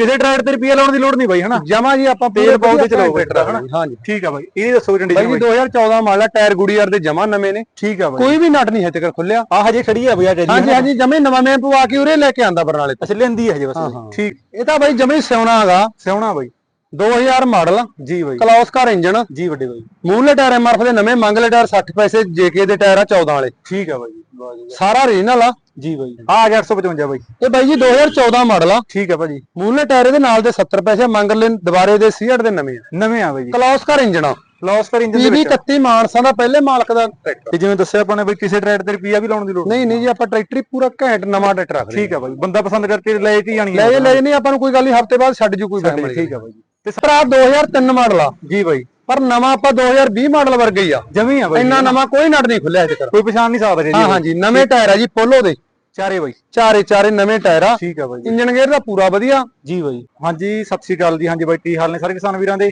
ਕਿਸੇ ਟਰੈਕਟਰ ਤੇ ਰੁਪਈਆ ਲਾਉਣ ਦੀ ਲੋੜ ਨਹੀਂ ਬਾਈ ਹਨਾ? ਜਮਾ ਜੀ ਆਪਾਂ ਤੇਲ ਪਾਓ ਤੇ ਚਲਾਓ ਟਰੈਕਟਰ ਹਨਾ? ਹਾਂਜੀ। ਠੀਕ ਆ ਬਾਈ ਇਹ ਦੱਸੋ ਬਾਈ ਕੰਡੀਸ਼ਨ ਜੀ 2014 ਮਾਡਲ ਟਾਇਰ ਗੁੜੀਆਰ ਦੇ ਜਮਾ ਨਵੇਂ ਨੇ। ਠੀਕ ਆ ਬਾਈ। ਕੋਈ ਵੀ ਨਟ ਨਹੀਂ ਹੈ ਤੱਕ ਖੁੱਲਿਆ। ਆ ਹਜੇ ਖੜੀ ਆ ਬਈ ਆ ਟੈਲੀ ਹਾਂਜੀ ਹਾਂਜੀ ਜਮੇ ਨਵਾਂ ਮੈਂ ਪਵਾ ਕੇ ਉਰੇ ਲੈ ਕੇ ਆਂਦਾ ਬਰਨਾਲੇ ਤੋਂ। ਅੱਛਾ ਲੈਂਦੀ ਹੈ ਹਜੇ ਬਸ। ਠੀਕ। ਇਹ ਤਾਂ ਬਾਈ ਜਮੇ ਸਿਉਣਾ ਹੈਗਾ। ਸਿਆਉਣਾ ਬਾਈ। 2000 ਮਾਡਲ। ਜੀ ਬਾਈ। ਕਲੌਸ ਕਾਰ ਇੰਜਨ ਜੀ ਵੱਡੇ ਬਾਈ। ਮੂਹਰਲੇ ਟਾਇਰ ਐਮਆਰਐਫ ਦੇ ਨਵੇਂ ਮੰਗਲੇ ਟਾਇਰ 60 ਪੈਸੇ ਜੇਕੇ ਦੇ ਟਾਇਰ ਆ 14 ਵਾਲੇ। ਠੀਕ ਆ ਬਾਈ। ਵਾਹ ਜੀ ਵਾਹ। ਸਾਰਾ ਰੀਜਨਲ ਆ? ਜੀ ਬਾਈ। ਆ ਆ ਗਿਆ 855 ਬਾਈ। ਇਹ ਬਾਈ ਜੀ 2014 ਮਾਡਲ ਆ। ਠੀਕ ਆ ਭਾਜੀ। ਮੂਹਰਲੇ ਟਾਇਰ ਦੇ ਨਾਲ ਦੇ 70 ਪੈਸੇ ਮੰਗਲੇ ਦੁਬਾਰੇ ਦੇ 66 ਦੇ ਨਵੇਂ ਆ। ਨਵੇਂ ਆ ਬਾਈ ਜੀ। ਕਲੌਸ ਕਾਰ ਇੰਜਨ ਆ। ਲੌਸ ਕਰ ਇੰਜਨ ਦੇ ਵਿੱਚ 31 ਮਾਨਸਾ ਦਾ ਪਹਿਲੇ ਮਾਲਕ ਦਾ ਟਰੈਕਟਰ। ਜਿਵੇਂ ਦੱਸਿਆ ਆਪਾਂ ਨੇ ਬਈ ਕਿਸੇ ਟਰੈਕਟਰ ਤੇ ਰੁਪਈਆ ਵੀ ਲਾਉਣ ਦੀ ਲੋੜ ਨਹੀਂ ਨਹੀਂ ਜੀ ਆਪਾਂ ਟਰੈਕਟਰ ਹੀ ਪੂਰਾ ਘੈਂਟ ਨਵਾਂ ਟਰੈਕਟਰ ਰੱਖਦੇ ਠੀਕ ਆ ਬਾਈ ਬੰਦਾ ਪਸੰਦ ਕਰਕੇ ਲੈ ਕੇ ਜਾਣੀ ਲੈ ਲੈ ਨਹੀਂ ਆਪਾਂ ਨੂੰ ਕੋਈ ਗੱਲ ਨਹੀਂ ਹਫ਼ਤੇ ਬਾਅਦ ਛੱਡ ਜੂ ਕੋਈ ਫੈਮਿਲੀ ਠੀਕ ਆ ਬਾਈ ਤੇ ਭਰਾ 2003 ਮਾਡਲ ਆ। ਜੀ ਬਾਈ। ਪਰ ਨਵਾਂ ਆਪਾਂ 2020 ਮਾਡਲ ਵਰਗੇ ਹੀ ਆ। ਜਮੀ ਆ ਬਾਈ। ਇੰਨਾ ਨਵਾਂ ਕੋਈ ਨਟ ਨਹੀਂ ਖੁੱਲਿਆ ਅਜੇ ਤੱਕ। ਕੋਈ ਪਛਾਣ ਨਹੀਂ ਸਕਦਾ ਜੀ। ਹਾਂ ਹਾਂਜੀ ਨਵੇਂ ਟਾਇਰ ਆ ਜੀ ਪੋਲੋ ਦੇ। ਚਾਰੇ ਬਾਈ। ਚਾਰੇ ਚਾਰੇ ਨਵੇਂ ਟਾਇਰ ਆ। ਠੀਕ ਆ ਬਾਈ। ਇੰਜਨ ਗੇਅਰ ਦਾ ਪੂਰਾ ਵਧੀਆ। ਜੀ ਬਾਈ। ਹਾਂਜੀ ਸਤਿ ਸ਼੍ਰੀ ਅਕਾਲ ਜੀ। ਹਾਂਜੀ ਬਾਈ ਕੀ ਹਾਲ ਨੇ ਸਾਰੇ ਕਿਸਾਨ ਵੀਰਾਂ ਦੇ?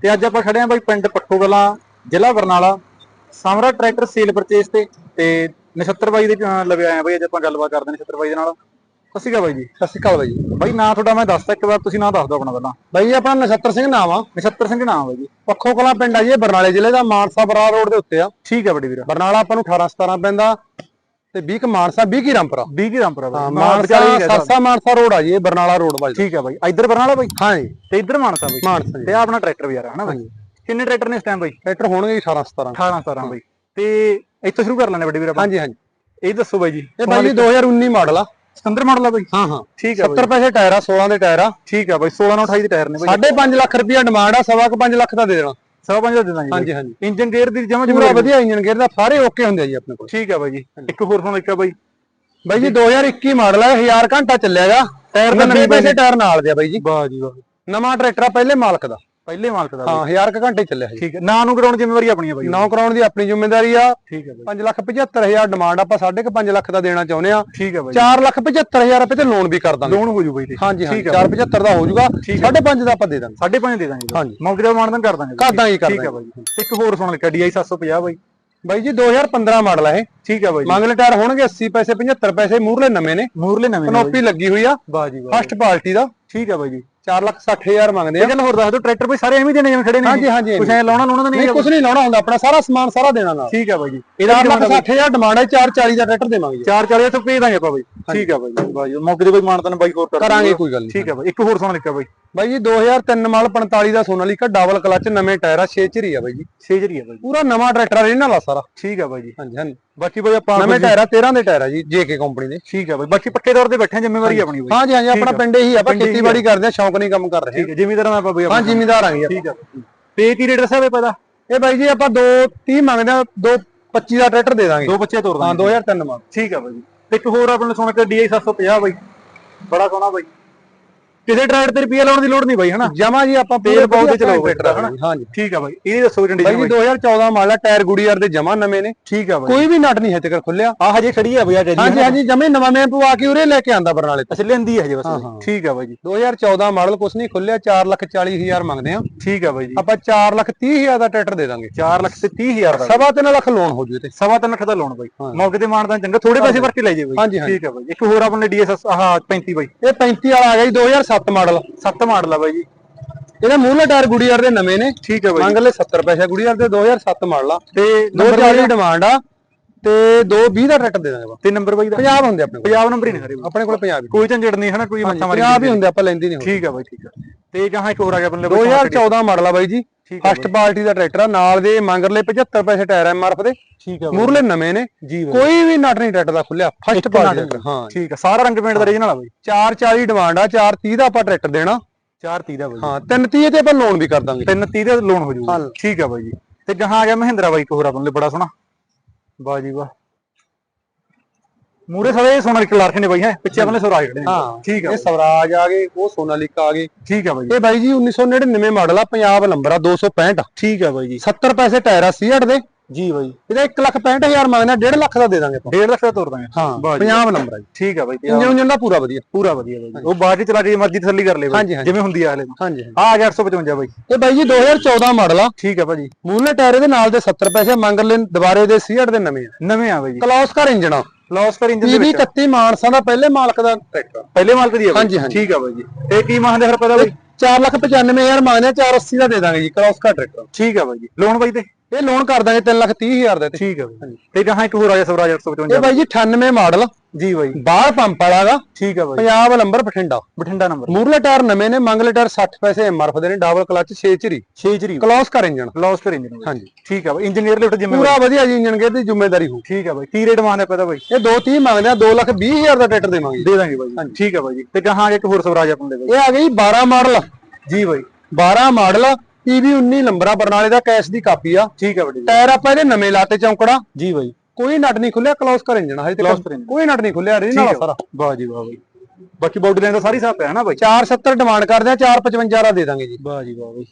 ਤੇ ਅੱਜ ਆਪਾਂ ਖੜੇ ਆਂ ਬਾਈ ਪਿੰਡ ਪੱਖੋ ਕਲਾਂ ਜ਼ਿਲ੍ਹਾ Barnala. Samra tractor sale purchase ਤੇ ਤੇ ਨਛੱਤਰ ਬਾਈ ਦੇ ਲਵੇ ਆਏ ਆਂ ਬਾਈ ਅੱਜ ਆਪਾਂ ਗੱਲਬਾਤ ਕਰਦੇ ਨੇ ਨਛੱਤਰ ਬਾਈ ਦੇ ਨਾਲ। ਸਤਿ ਸ਼੍ਰੀ ਅਕਾਲ ਬਾਈ ਜੀ ਸਤਿ ਸ਼੍ਰੀ ਅਕਾਲ ਬਾਈ ਜੀ। ਬਾਈ ਨਾਂ ਤੁਹਾਡਾ ਮੈਂ ਦੱਸਤਾ ਇੱਕ ਵਾਰ ਤੁਸੀਂ ਨਾਂ ਦੱਸ ਦਿਓ ਆਪਣਾ ਪਹਿਲਾਂ। ਬਾਈ ਜੀ ਆਪਣਾ ਨਛੱਤਰ ਸਿੰਘ ਨਾਮ ਆ। ਨਛੱਤਰ ਸਿੰਘ ਨਾਮ ਬਾਈ ਜੀ। ਪੱਖੋ ਕਲਾਂ ਪਿੰਡ ਆ ਜੀ ਇਹ ਬਰਨਾਲੇ ਜ਼ਿਲ੍ਹੇ ਦਾ ਮਾਨਸਾ ਬਰਾੜ ਰੋਡ ਦੇ ਉੱਤੇ ਆ। ਠੀਕ ਆ ਵੱਡੇ ਵੀਰਾ। ਬਰਨਾਲਾ ਆਪਾਂ ਨੂੰ 18 17 ਪੈਂਦਾ ਤੇ 20 ਕ ਮਾਨਸਾ 20 ਕੀ ਰਾਮਪੁਰਾ। 20 ਕੀ ਰਾਮਪੁਰਾ ਹਾਂ ਬਾਈ ਮਾਨਸਾ ਸਾਸਾ ਮਾਨਸਾ ਰੋਡ ਆ ਜੀ ਇਹ ਬਰਨਾਲਾ ਰੋਡ ਵੱਲ ਠੀਕ ਆ ਬਾਈ। ਇੱਧਰ ਬਰਨਾਲਾ ਬਾਈ? ਹਾਂ ਜੀ। ਤੇ ਇੱਧਰ ਮਾਨਸਾ ਬਾਈ? ਮਾਨਸਾ ਤੇ ਆ ਆਪਣਾ ਟਰੈਕਟਰ ਵੀ ਯਾਰ ਹਨਾ ਬਾਈ? ਕਿੰਨੇ ਟਰੈਕਟਰ ਨੇ ਇਸ ਟਾਈਮ ਬਾਈ? ਟਰੈਕਟਰ ਹੋਣਗੇ ਜੀ 18 17 18 17 ਬਾਈ। ਤੇ ਇੱਥੋਂ ਸ਼ੁਰੂ ਕਰ ਲੈਣੇ ਵੱਡੇ ਵੀਰਾ ਆਪਾਂ। ਹਾਂਜੀ ਹਾਂਜੀ। ਇਹ ਦੱਸੋ ਬਾਈ ਜੀ। ਇਹ ਬਾਈ ਜੀ 2019 ਮਾਡਲ ਆ। ਸਤੰਦਰ ਮਾਡਲ ਆ ਬਾਈ। ਹਾਂ ਹਾਂ। ਠੀਕ ਆ ਬਾਈ। 70 ਪੈਸੇ ਟਾਇਰ ਆ 16 ਦੇ ਟਾਇਰ ਆ। ਠੀਕ ਆ ਬਾਈ 16 ਨਾਲ 28 ਦੇ ਟਾਇਰ ਨੇ ਬਾਈ। 5.5 ਲੱਖ ਰੁਪਇਆ ਡਿਮਾਂਡ ਆ ਸਵਾ ਕੁ 5 ਲੱਖ ਦਾ ਦੇ ਦੇਣਾ। ਸਵਾ ਪੰਜ ਦਾ ਦੇ ਦਾਂਗੇ ਹਾਂਜੀ ਹਾਂਜੀ। ਇੰਜਨ ਗੇਅਰ ਦੀ ਜਮਾ ਪੂਰਾ ਜਮਾ ਵਧੀਆ ਇੰਜਨ ਗੇਅਰ ਦਾ ਸਾਰੇ ਓਕੇ ਹੁੰਦੇ ਆ ਜੀ ਆਪਣੇ ਕੋਲ। ਠੀਕ ਆ ਬਾਈ ਜੀ। ਇੱਕ ਹੋਰ ਸੁਣ ਇੱਕ ਆ ਬਾਈ। ਬਾਈ ਜੀ 2021 ਮਾਡਲ ਆ 1000 ਘੰਟਾ ਚੱਲਿਆਗਾ ਟਾਇਰ ਦੇ 90 ਪੈਸੇ। ਟਾਇਰ ਨਾਲ ਦੇ ਆ ਬਾਈ ਜੀ। ਵਾਹ ਜੀ ਵਾਹ। ਨਵਾਂ ਟਰੈਕਟਰ ਆ ਪਹਿਲੇ ਮਾਲਕ ਦਾ। ਪਹਿਲੇ ਮਾਲਕ ਦਾ ਹਾਂ 1000 ਕ ਘੰਟੇ ਚੱਲਿਆ ਜੀ। ਠੀਕ ਹੈ। ਨਾਂ ਨੂੰ ਕਰਾਉਣ ਜ਼ਿੰਮੇਵਾਰੀ ਆਪਣੀ ਆ ਬਾਈ। ਨੌ ਕਰਾਉਣ ਦੀ ਆਪਣੀ ਜ਼ਿੰਮੇਵਾਰੀ ਆ। ਠੀਕ ਹੈ ਬਾਈ। 5 ਲੱਖ 75000 ਡਿਮਾਂਡ ਆਪਾਂ 5.5 ਲੱਖ ਦਾ ਦੇਣਾ ਚਾਹੁੰਦੇ ਆ। ਠੀਕ ਹੈ ਬਾਈ। 4 ਲੱਖ 75000 ਰੁਪਏ ਤੇ ਲੋਨ ਵੀ ਕਰ ਦਾਂਗੇ। ਲੋਨ ਹੋ ਜੂ ਬਾਈ ਤੇ। ਹਾਂਜੀ ਆ 475 ਦਾ ਹੋ ਜਾਊਗਾ 5.5 ਦਾ ਆਪਾਂ ਦੇ ਦਾਂਗੇ। ਸਾਢੇ ਪੰਜ ਦੇ ਦਾਂਗੇ ਹਾਂਜੀ। ਮੌਕੇ ਦਾ ਮਾਨਦਨ ਕਰ ਦਾਂਗੇ ਕਰ ਦਾਂਗੇ ਕਰ ਠੀਕ ਹੈ ਬਾਈ। ਇੱਕ ਹੋਰ ਸੁਣ ਲਿਆ DI 750 ਬਾਈ। ਬਾਈ ਜੀ 2015 ਮਾਡਲ ਆ ਇਹ। ਠੀਕ ਹੈ ਬਾਈ ਮੰਗਲੇ ਟਾਇਰ ਹੋਣਗੇ 80 ਪੈਸੇ 75 ਪੈਸੇ ਮੂਰਲੇ ਨਵੇਂ ਨੇ। ਮੂਰਲੇ ਨਵੇਂ ਨੇ। ਕਨੋਪੀ ਲੱਗੀ ਹੋਈ ਆ। ਵਾਹ ਜੀ ਵਾਹ ਫਸਟ ਪਾਰਟੀ ਦਾ। ਠੀਕ ਹੈ ਬਾਈ ਜੀ। 4 ਲੱਖ 60000 ਮੰਗਦੇ ਆ। ਗੱਲ ਹੋਰ ਦੱਸ ਦਿਓ ਟਰੈਕਟਰ ਬਾਈ ਸਾਰੇ ਐਵੇਂ ਦੇ ਨੇ ਜਿਵੇਂ ਖੜੇ ਨੇ ਹਾਂਜੀ ਹਾਂਜੀ ਕੁਛ ਐ ਲਾਉਣਾ ਲਾਉਣਾ ਤਾਂ ਨਹੀਂ? ਕੁਝ ਨਹੀਂ ਲਾਉਣਾ ਹੁੰਦਾ ਆਪਣਾ ਸਾਰਾ ਸਮਾਨ ਸਾਰਾ ਦੇਣਾ ਨਾਲ। ਠੀਕ ਹੈ ਬਾਈ ਜੀ। 4 ਇਹਦਾ 60000 ਡਿਮਾਂਡ ਹੈ 440 ਦਾ ਟਰੈਕਟਰ ਦੇਵਾਂਗੇ। ਜੀ। ਚਾਰ ਚਾਰ ਇੱਥੇ ਭੇਜ ਦਾਂਗੇ ਆਪਾਂ ਬਾਈ। ਠੀਕ ਹੈ ਬਾਈ ਜੀ ਮੌਕੇ ਦੇ ਬਾਈ ਮਾਨਦਨ ਬਾਈ ਹੋਰ ਕਰ ਕਰਾਂਗੇ ਕੋਈ ਗੱਲ ਨਹੀਂ। ਠੀਕ ਹੈ ਬਾਈ। ਇੱਕ ਹੋਰ ਸੁਣ ਲਿਆ ਬਾਈ। ਬਾਈ ਜੀ 2003 ਮਾਲ 45 ਦਾ ਸੋਨਾਲੀਕਾ ਡਬਲ ਕਲਚ ਨਵੇਂ ਟਾਇਰ ਆ 6 ਚਰੀ ਆ ਬਾਈ ਜੀ। ਛੇਜਰੀ ਹੈ ਬਾਈ ਪੂਰਾ ਨਵਾਂ ਟਰੈਕਟਰ ਰੀਨਲ ਆ ਸਾਰਾ। ਠੀਕ ਹੈ ਬਾਈ ਜੀ। ਹਾਂਜੀ ਹਾਂਜੀ। ਬਾਕੀ ਬਾਈ ਆਪਾਂ ਨਵੇਂ ਟਾਇਰ ਆ 13 ਦੇ ਟਾਇਰ ਆ ਜੀ ਜੇਕੇ ਕੰਪਨੀ ਦੇ। ਠੀਕ ਹੈ ਬਾਈ। ਬਾਕੀ ਪੱਕੇ ਤੌਰ ਤੇ ਬੈਠੇ ਹਾਂ ਜ਼ਿੰਮੇਵਾਰੀ ਆਪਣੀ ਬਾਈ ਹਾਂਜੀ ਹਾਂਜੀ ਆਪਣਾ ਪਿੰਡ ਆ ਆਪਾਂ ਆ। ਖੇਤੀਬਾੜੀ ਕਰਦੇ ਆ ਸ਼ੌਂਕ ਨਹੀਂ ਕੰਮ ਕਰ ਰਹੇ। ਠੀਕ ਹੈ ਜ਼ਿਮੀਦਾਰਾਂ ਦਾ ਆਪਾਂ ਬਾਈ ਹਾਂ ਜ਼ਿਮੀਦਾਰ ਆ ਗਏ ਆਪਾਂ। ਠੀਕ ਹੈ ਤੇ ਕੀ ਰੇਟ ਦੱਸਿਆ ਬਈ ਪਤਾ ਇਹ ਬਾਈ ਜੀ ਆਪਾਂ 2 30 ਮੰਗਦੇ ਆ 2 25 ਦਾ ਟਰੈਕਟਰ ਦੇ ਦਾਂਗੇ। ਦੋ ਬੱਚੇ ਤੋਰ ਹਾਂ ਦਾਂਗੇ 2003 ਮਾਡਲ ਠੀਕ ਹੈ ਬਾਈ ਜੀ। ਤੇ ਇੱਕ ਹੋਰ ਆਪਣੇ ਸੁਣ ਕੇ DI 750 ਬਾਈ। ਬੜਾ ਸੋਹਣਾ ਬਾਈ। ਕਿਸੇ ਟਰੈਕਟਰ ਤੇ ਰੁਪਈਆ ਲਾਉਣ ਦੀ ਲੋੜ ਨਹੀਂ ਬਾਈ ਹਨਾ? ਜਮਾ ਜੀ ਆਪਾਂ ਤੇਲ ਪਾਓ ਤੇ ਚਲਾਓ ਟਰੈਕਟਰ ਹਨਾ? ਹਾਂਜੀ। ਠੀਕ ਹੈ ਬਾਈ ਇਹ ਦੱਸੋ ਬਾਈ ਕੰਡੀਸ਼ਨ ਜੀ 2014 ਮਾਡਲ ਆ ਟਾਇਰ ਗੁੜੀਆਰ ਦੇ ਜਮਾ ਨਵੇਂ ਨੇ। ਠੀਕ ਹੈ ਬਾਈ। ਕੋਈ ਵੀ ਨਟ ਨਹੀਂ ਹੈ ਤੱਕ ਖੁੱਲਿਆ। ਆ ਹਜੇ ਖੜੀ ਹੈ ਬਾਈ ਆ ਹਾਂਜੀ ਹਾਂਜੀ ਜਮੇ ਨਵਾਂ ਮੈਂ ਪਵਾ ਕੇ ਉਰੇ ਲੈ ਕੇ ਆਂਦਾ ਬਰਨਾਲੇ ਤੋਂ। ਅੱਛਾ ਲੈਂਦੀ ਹੈ ਹਜੇ ਬਸ ਬਾਈ। ਠੀਕ ਹੈ ਬਾਈ ਜੀ। 2014 ਮਾਡਲ ਕੁਛ ਨਹੀਂ ਖੁੱਲਿਆ 4 ਲੱਖ 40 ਹਜ਼ਾਰ ਮੰਗਦੇ ਆ। ਠੀਕ ਹੈ ਬਾਈ ਜੀ। ਆਪਾਂ 4 ਲੱਖ 30 ਹਜ਼ਾਰ ਦਾ ਟਰੈਕਟਰ ਦੇ ਦਾਂਗੇ। 4 ਲੱਖ ਤੇ 30 ਹਜ਼ਾਰ ਦਾ। ਸਵਾ ਤਿੰਨ ਲੱਖ ਲੋਨ ਹੋ ਜੂ ਤੇ ਸਵਾ ਤਿੰਨ ਲੱਖ ਦਾ ਲੋਨ ਬਾਈ। ਮੌਕੇ ਤੇ ਮਾਨਦਾਨ ਚੰਗਾ ਥੋੜੇ ਪੈਸੇ ਭਰ ਕੇ ਲੈ ਜੇ ਬਾਈ। ਹਾਂਜੀ, ਹਾਂਜੀ। ਠੀਕ ਹੈ ਬਾਈ। ਇੱਕ ਹੋਰ ਆਪਣੇ DSS ਆਹ 35 ਬਾਈ। ਇਹ 35 ਵਾਲਾ ਆ ਗਿਆ ਜੀ 2007 ਮਾਡਲ 7 ਮਾਡਲ ਆ ਬਾਈ ਜੀ। ਇਹਦੇ ਮੂਹਰਲੇ ਟਾਇਰ ਗੁੜੀਆਰ ਦੇ ਨਵੇਂ ਨੇ। ਠੀਕ ਹੈ ਬਾਈ ਮੰਗ ਲੈ 70 ਪੈਸੇ ਗੁੜੀਆਰ ਦੇ 2007 ਮਾਡਲ ਆ। ਤੇ ਨੰਬਰ ਚਾਲੀ ਡਿਮਾਂਡ ਆ ਤੇ 220 ਦਾ ਟਰੈਕਟਰ ਦੇ ਦਾਂਗੇ ਤੇ ਨੰਬਰ ਬਾਈ ਦਾ? ਪੰਜਾਬ ਹੁੰਦੇ ਆਪਣੇ ਕੋਲ। ਪੰਜਾਬ ਨੰਬਰ ਹੀ ਨੇ ਬਾਈ। ਆਪਣੇ ਕੋਲ ਪੰਜਾਬ ਕੋਈ ਝੰਜੜ ਨਹੀਂ ਹੈ ਨਾ ਕੋਈ ਮੱਥਾ ਮਾਰੀ ਪੰਜਾਬ ਹੀ। ਹੁੰਦੇ ਆਪਾਂ ਲੈਂਦੀ ਨਹੀਂ ਠੀਕ ਹੈ ਬਾਈ ਠੀਕ ਹੈ। ਤੇ ਜਹਾਂ ਇੱਕ ਹੋਰ ਆ ਗਿਆ ਆਪਣੇ ਲਈ 2014 ਮਾਡਲ ਆ ਬਾਈ ਜੀ। ਫਸਟ ਪਾਰਟੀ ਦਾ ਟਰੈਕਟਰ ਆ ਨਾਲ ਦੇ ਮੰਗਰਲੇ 75 ਪੈਸੇ ਟਾਇਰ ਐਮਆਰਐਫ ਦੇ ਠੀਕ ਹੈ ਮੂਹਰਲੇ ਨਵੇਂ ਨੇ ਕੋਈ ਵੀ ਨਟ ਨਹੀਂ ਟਰੈਕਟਰ ਦਾ ਖੁੱਲਿਆ ਫਸਟ ਪਾਰਟੀ ਦਾ ਹਾਂ। ਠੀਕ ਹੈ ਸਾਰਾ ਰੰਗ ਪੇਂਟ ਦਾ ਰੀਜਨਲ ਆ ਬਾਈ। 440 ਡਿਮਾਂਡ ਆ 430 ਦਾ ਆਪਾਂ ਟਰੈਕਟਰ ਦੇਣਾ। 430 ਦਾ ਬਾਈ। ਹਾਂ 330 ਤੇ ਆਪਾਂ ਲੋਨ ਵੀ ਕਰ ਦਾਂਗੇ। 330 ਦਾ ਲੋਨ ਹੋ ਜਾਊਗਾ। ਠੀਕ ਹੈ ਬਾਈ ਜੀ। ਤੇ ਜਹਾਂ ਆ ਗਿਆ ਮਹਿੰਦਰਾ ਬਾਈ ਇੱਕ ਹੋਰ ਆਪਣੇ ਲਈ ਬੜਾ ਸੋਹਣਾ। ਵਾਹ ਜੀ ਵਾਹ। ਮੂਰੇ ਸਾਰੇ ਸੋਨਾ ਲਿਖ ਲਾਰਖੇ ਨੇ ਬਾਈ ਹੈ? ਪਿੱਛੇ ਆਪਣੇ ਸਵਰਾਜ ਖੜੇ ਨੇ। ਹਾਂ। ਠੀਕ ਹੈ ਇਹ ਸਵਰਾਜ ਆ ਗਏ ਉਹ ਸੋਨਾਲੀਕਾ ਆ ਗਏ। ਠੀਕ ਹੈ ਬਾਈ ਇਹ ਬਾਈ ਜੀ 1999 ਮਾਡਲ ਆ ਪੰਜਾਬ ਨੰਬਰ ਆ 265 ਠੀਕ ਹੈ ਬਾਈ ਜੀ। 70 ਪੈਸੇ ਟਾਇਰ ਆ 68 ਦੇ। ਜੀ ਬਾਈ। ਇਹਦਾ 1 ਲੱਖ 65000 ਮੰਗਦੇ ਆ 1.5 ਲੱਖ ਦਾ ਦੇ ਦਾਂਗੇ ਆਪਾਂ। 1.5 ਲੱਖ ਦਾ ਤੋਰ ਦਾਂਗੇ। ਹਾਂ ਵਾਹ ਜੀ। 50 ਨੰਬਰ ਆ ਜੀ। ਠੀਕ ਆ ਬਾਈ ਤੇ ਇੰਜਨ ਇੰਜਨ ਦਾ ਪੂਰਾ ਵਧੀਆ। ਪੂਰਾ ਵਧੀਆ ਬਾਈ ਉਹ ਬਾਅਦ ਚ ਚਲਾ ਕੇ ਮਰਜ਼ੀ ਤਸੱਲੀ ਕਰ ਲੈ ਹਾਂਜੀ, ਬਾਈ। ਹਾਂਜੀ। ਜਿਵੇਂ ਹੁੰਦੀ ਆ ਹਲੇ ਹਾਂਜੀ ਆ ਆ ਗਿਆ 855 ਬਾਈ। ਇਹ ਬਾਈ ਜੀ 2014 ਮਾਡਲ ਆ। ਠੀਕ ਆ ਭਾਜੀ। ਮੂਲੇ ਟਾਇਰ ਦੇ ਨਾਲ ਦੇ 70 ਪੈਸੇ ਮੰਗ ਲੈ ਦੁਬਾਰੇ ਦੇ 68 ਦੇ ਨਵੇਂ ਆ। ਨਵੇਂ ਆ ਬਾਈ ਜੀ। ਕਲੌਸ ਕਰ ਇੰਜਨ ਆ। ਲੌਸ ਕਰ ਇੰਜਨ ਦੇ ਪੀਵੀ ਵਿੱਚ 31 ਮਾਨਸਾ ਦਾ ਪਹਿਲੇ ਮਾਲਕ ਦਾ ਟਰੈਕਟਰ ਪਹਿਲੇ ਮਾਲਕ ਦੀ ਆ ਬਾਈ। ਹਾਂਜੀ, ਹਾਂਜੀ। ਠੀਕ ਆ ਬਾਈ ਜੀ। ਤੇ ਕੀ ਮੰਗਦੇ ਫਿਰ ਪਤਾ ਬਾਈ? 4 ਲੱਖ 95000 ਮੰਗਦੇ ਆ 480 ਦਾ ਦੇ ਦਾਂਗੇ ਜੀ ਕਲੌਸ ਕਰ ਟਰੈਕਟਰ। ਠੀਕ ਆ ਬਾਈ ਜੀ। ਲੋਨ ਬਾਈ ਤੇ? ਇਹ ਲੋਨ ਕਰ ਦਾਂਗੇ 3 ਲੱਖ 30000 ਦੇ ਤੇ। ਠੀਕ ਆ ਬਾਈ। ਤੇ ਜਹਾਂ ਇੱਕ ਹੋਰ ਆ ਜਾ ਸਵਰਾਜ ਇਹ 855 ਬਾਈ ਜੀ 98 ਮਾਡਲ। ਜੀ ਬਾਈ। ਬਾਹਰ ਪੰਪ ਵਾਲਾਗਾ ਠੀਕ ਆ ਬਾਈ। ਪੰਜਾਬ ਨੰਬਰ ਬਠਿੰਡਾ। ਬਠਿੰਡਾ ਨੰਬਰ। ਮੂਰਲੇ ਟਾਇਰ ਨਵੇਂ ਨੇ ਮੰਗਲੇ ਟਾਇਰ 60 ਪੈਸੇ ਐਮਆਰਐਫ ਦੇ ਨੇ ਡਬਲ ਕਲਚ 6 ਚਰੀ 6 ਜਰੀ ਕਲੌਸ ਕਰ ਇੰਜਨ ਲੌਸ ਕਰ ਇੰਜਨ ਹਾਂਜੀ। ਠੀਕ ਆ ਬਾਈ। ਇੰਜੀਨੀਅਰ ਲਿਫਟ ਜਿੰਮੇ ਪੂਰਾ ਵਧੀਆ ਜੀ ਇੰਜਨ ਗੇਅਰ ਦੀ ਜ਼ਿੰਮੇਵਾਰੀ ਹੋ। ਠੀਕ ਆ ਬਾਈ। ਕੀ ਰੇਟ ਮੰਗਦੇ ਪਤਾ ਬਾਈ? ਇਹ 230 ਮੰਗਦੇ ਆ 2 ਲੱਖ 20000 ਦਾ ਟਰੈਕਟਰ ਦੇਵਾਂਗੇ। ਦੇ ਦਾਂਗੇ ਬਾਈ। ਠੀਕ ਆ ਬਾਈ ਤੇ ਜਹਾਂ ਇੱਕ ਹੋਰ ਸਵਰਾਜ ਆਪਣੇ ਦੇ ਬਾਈ ਇਹ ਆ ਗਈ 12 ਮਾਡਲ। ਜੀ ਬਾਈ। 12 ਮਾਡਲ ਪੀਵੀ 19 ਨੰਬਰਾਂ ਬਰਨਾਲੇ ਦਾ ਕੈਸ਼ ਦੀ ਕਾਪੀ ਆ। ਠੀਕ ਬਾਈ ਜੀ। ਟਾਇਰ ਆਪਾਂ ਇਹਦੇ ਨਵੇਂ ਲਾਤੇ ਚੌਂਕੜਾ। ਜੀ ਬਾਈ। ਕੋਈ ਨਟ ਨਹੀਂ ਖੁੱਲਿਆ ਕਲੌਸ ਕਰ ਇੰਜਨ ਹਜੇ ਤੱਕ। ਕੋਈ ਨਟ ਨਹੀਂ ਖੁੱਲਿਆ ਰੀਨਲ ਸਾਰਾ। ਵਾਹ ਜੀ ਵਾਹ ਬਾਈ। ਬਾਕੀ ਬਾਡੀ ਲਾਈਨ ਦਾ ਸਾਰੀ ਸਾਫ਼ ਹੈ ਨਾ ਬਾਈ? 470 ਡਿਮਾਂਡ ਕਰਦੇ ਆ 455 ਦਾ ਦੇ ਦਾਂਗੇ ਜੀ। ਵਾਹ ਜੀ ਵਾਹ ਬਾਈ।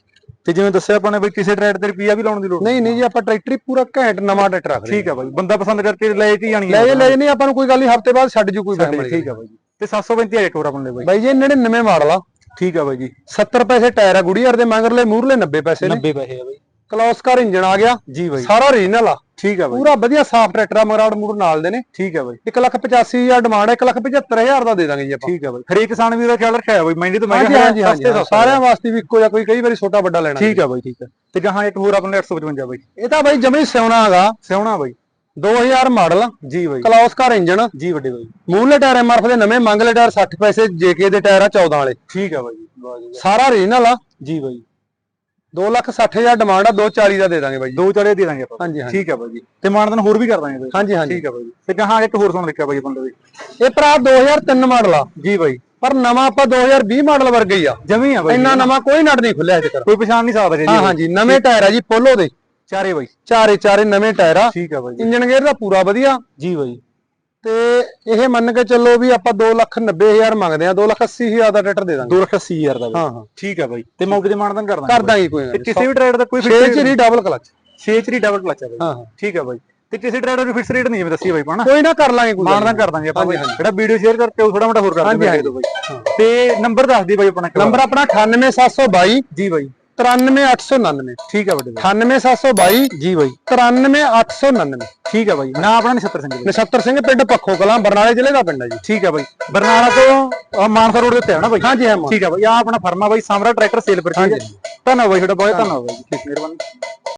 ਤੇ ਜਿਵੇਂ ਦੱਸਿਆ ਆਪਾਂ ਨੇ ਬਈ ਕਿਸੇ ਟਰੈਕਟਰ ਤੇ ਰੁਪਿਆ ਵੀ ਲਾਉਣ ਦੀ ਲੋੜ ਨਹੀਂ ਨਹੀਂ ਜੀ ਆਪਾਂ ਟਰੈਕਟਰ ਹੀ ਪੂਰਾ ਘੈਂਟ ਨਵਾਂ ਟਰੈਕਟਰ ਰੱਖ ਰਹੇ ਠੀਕ ਆ ਬਾਈ। ਬੰਦਾ ਪਸੰਦ ਕਰਕੇ ਲੈ ਕੇ ਹੀ ਜਾਣੀ ਲੈ ਲੈ ਨਹੀਂ ਆਪਾਂ ਨੂੰ ਕੋਈ ਗੱਲ ਨਹੀਂ ਹਫ਼ਤੇ ਬਾਅਦ ਛੱਡ ਜੂ ਕੋਈ ਫੈਮਿਲੀ ਠੀਕ ਆ ਬਾਈ। ਤੇ 735 ਆ ਹੋਰ ਆਪਣੇ ਬਾਈ। ਬਾਈ ਜੀ 99 ਮਾਡਲ ਆ। ਠੀਕ ਆ ਬਾਈ ਜੀ। 70 ਪੈਸੇ ਟਾਇਰ ਆ ਗੁੜੀਅਰ ਦੇ ਮਗਰਲੇ ਮੂਰਲੇ 90 ਪੈਸੇ ਨੇ। 90 ਪੈਸੇ ਆ ਬਾਈ। ਕਲੌਸ ਕਰ ਇੰਜਨ ਆ ਗਿਆ। ਜੀ ਬਾਈ। ਸਾਰਾ ਓਰੀਜਨਲ ਆ। ਠੀਕ ਆ ਬਾਈ। ਪੂਰਾ ਵਧੀਆ ਸਾਫ਼ ਟਰੈਕਟਰ ਆ ਮਰਾੜ ਮੂਰ ਨਾਲ ਦੇ ਨੇ। ਠੀਕ ਆ ਬਾਈ। 1 ਲੱਖ 85000 ਡਿਮਾਂਡ 1 ਲੱਖ 75000 ਦਾ ਦੇ ਦਾਂਗੇ ਜੀ ਆਪਾਂ। ਠੀਕ ਆ ਬਾਈ। ਹਰੇਕ ਕਿਸਾਨ ਵੀਰ ਦਾ ਖਿਆਲ ਰੱਖਿਆ ਬਾਈ ਮਹਿੰਦੀ ਤੋਂ ਮਹਿੰਗਾ ਹਾਂਜੀ ਹਾਂਜੀ ਸਾਰਿਆਂ ਵਾਸਤੇ ਵੀ ਇੱਕੋ ਜਿਹਾ ਕੋਈ ਕਈ ਵਾਰੀ ਛੋਟਾ ਵੱਡਾ ਲੈਣਾ ਠੀਕ ਆ ਬਾਈ ਠੀਕ ਆ। ਤੇ ਜਹਾਂ ਇੱਕ ਹੋਰ ਆਪਣੇ 855 ਬਾਈ। ਇਹ ਤਾਂ ਬਾਈ ਜਮੀ ਸਿਉਣਾ ਹੈਗਾ। ਸਿਆਉਣਾ ਬਾਈ। 2000 ਮਾਡਲ। ਜੀ ਬਾਈ। ਕਲੌਸ ਕਰ ਇੰਜਨ ਜੀ ਵੱਡੇ ਬਾਈ। ਮੂਰਲੇ ਟਾਇਰ ਐਮਆਰਐਫ ਦੇ ਨਵੇਂ ਮੰਗਲੇ ਟਾਇਰ 60 ਪੈਸੇ ਜੇਕੇ ਦੇ ਟਾਇਰ ਆ 14 ਵਾਲੇ। ਠੀਕ ਆ ਬਾਈ। ਸਾਰਾ ਓਰੀਜਨਲ ਆ। ਜੀ ਬਾਈ। 2 ਲੱਖ 60000 ਡਿਮਾਂਡ ਆ 240 ਦਾ ਦੇ ਦਾਂਗੇ ਬਾਈ। ਜੀ। ਦੋ ਚੜੇ ਦੇ ਦਾਂਗੇ ਆਪਾਂ। ਹਾਂਜੀ ਠੀਕ ਆ ਬਾਈ ਜੀ। ਤੇ ਮਾਨਦਨ ਹੋਰ ਵੀ ਕਰ ਦਾਂਗੇ ਬਾਈ। ਹਾਂਜੀ ਹਾਂਜੀ। ਠੀਕ ਆ ਬਾਈ ਤੇ ਜਹਾਂ ਇੱਕ ਹੋਰ ਸੁਣ ਲਿਖਿਆ ਬਾਈ ਬੰਦੇ ਦੇ ਇਹ ਭਰਾ 2003 ਮਾਡਲ ਆ। ਜੀ ਬਾਈ। ਪਰ ਨਵਾਂ ਆਪਾਂ 2020 ਮਾਡਲ ਵਰਗਾ ਹੀ ਆ। ਜਮੀ ਆ ਬਾਈ। ਇੰਨਾ ਨਵਾਂ ਕੋਈ ਨਟ ਨਹੀਂ ਖੁੱਲਿਆ ਅਜੇ ਤੱਕ। ਕੋਈ ਪਛਾਣ ਨਹੀਂ ਸਕਦਾ ਜੀ ਹਾਂ ਹਾਂਜੀ। ਨਵੇਂ ਟਾਇਰ ਆ ਜੀ ਪੋਲੋ ਦੇ। ਚਾਰੇ ਬਾਈ ਚਾਰੇ ਚਾਰੇ ਨਵੇਂ ਟਾਇਰ ਆ। ਠੀਕ ਆ ਬਾਈ ਇੰਜਨ ਗੇਅਰ ਦਾ ਪੂਰਾ ਵਧੀਆ। ਜੀ ਬਾਈ। ਤੇ ਇਹ ਮੰਨ ਕੇ ਚੱਲੋ ਵੀ ਆਪਾਂ 2 ਲੱਖ 90000 ਮੰਗਦੇ ਆ 2 ਲੱਖ 80000 ਦਾ ਟਰੈਕਟਰ ਦੇ ਦਾਂਗੇ। 2 ਲੱਖ 80 ਹਜ਼ਾਰ ਦਾ ਹਾਂ ਹਾਂ। ਠੀਕ ਆ ਬਾਈ। ਤੇ ਮੌਕੇ ਤੇ ਮਾਨਦਨ ਕਰ ਦਾਂਗੇ ਕਰ ਦਾਂਗੇ ਕੋਈ ਤੇ ਕਿਸੇ ਵੀ ਟਰੈਕਟਰ ਦਾ ਕੋਈ 6 ਫਿਕਸ ਚ ਹੀ ਡਬਲ ਕਲਚ 6 ਚ ਡਬਲ ਕਲਚ ਆ ਬਾਈ। ਹਾਂ ਹਾਂ। ਠੀਕ ਆ ਬਾਈ। ਤੇ ਕਿਸੇ ਟਰੈਕਟਰ ਦੀ ਫਿਕਸ ਰੇਟ ਨਹੀਂ ਜਿਵੇਂ ਦੱਸੀ ਬਾਈ ਪਾਣਾ ਕੋਈ ਨਾ ਕਰ ਲਾਂਗੇ ਕੋਈ ਗੱਲ ਮਾਨਦਨ ਕਰ ਦਾਂਗੇ ਆਪਾਂ ਬਾਈ। ਹਾਂਜੀ, ਜਿਹੜਾ ਵੀਡੀਓ ਸ਼ੇਅਰ ਕਰਕੇ ਉਹ ਥੋੜਾ ਮੋਟਾ ਹੋਰ ਕਰ ਹਾਂਜੀ, ਦਿੰਦੇ ਬਾਈ। ਤੇ ਨੰਬਰ ਦੱਸ ਦੀ ਬਾਈ ਆਪਣਾ। ਨੰਬਰ ਆਪਣਾ 98722 ਜੀ ਬਾਈ। 93899 ਠੀਕ ਆ ਵੱਡੇ ਬਾਈ। 98722 ਜੀ ਬਾਈ। 93899 ਠੀਕ ਆ ਬਾਈ। ਨਾ ਆਪਣਾ ਨਛੱਤਰ ਸਿੰਘ ਬਾਈ ਨਛੱਤਰ ਸਿੰਘ ਪਿੰਡ ਪੱਖੋ ਕਲਾਂ ਬਰਨਾਲੇ ਜ਼ਿਲ੍ਹੇ ਦਾ ਪਿੰਡ ਹੈ ਜੀ। ਠੀਕ ਆ ਬਾਈ। ਬਰਨਾਲਾ ਤੋਂ ਮਾਨਸਾ ਰੋਡ ਦੇ ਉੱਤੇ ਆ ਨਾ ਬਾਈ? ਹਾਂਜੀ ਹਾਂ ਠੀਕ ਆ ਬਾਈ। ਆ ਆਪਣਾ ਫਰਮਾ ਬਾਈ ਸਾਮਰਾ ਟਰੈਕਟਰ ਸੇਲ ਪਰ ਧੰਨਵਾਦ ਬਾਈ ਤੁਹਾਡਾ ਬਹੁਤ ਧੰਨਵਾਦ ਬਾਈ। ਜੀ ਠੀਕ ਮਿਹਰਬਾਨੀ।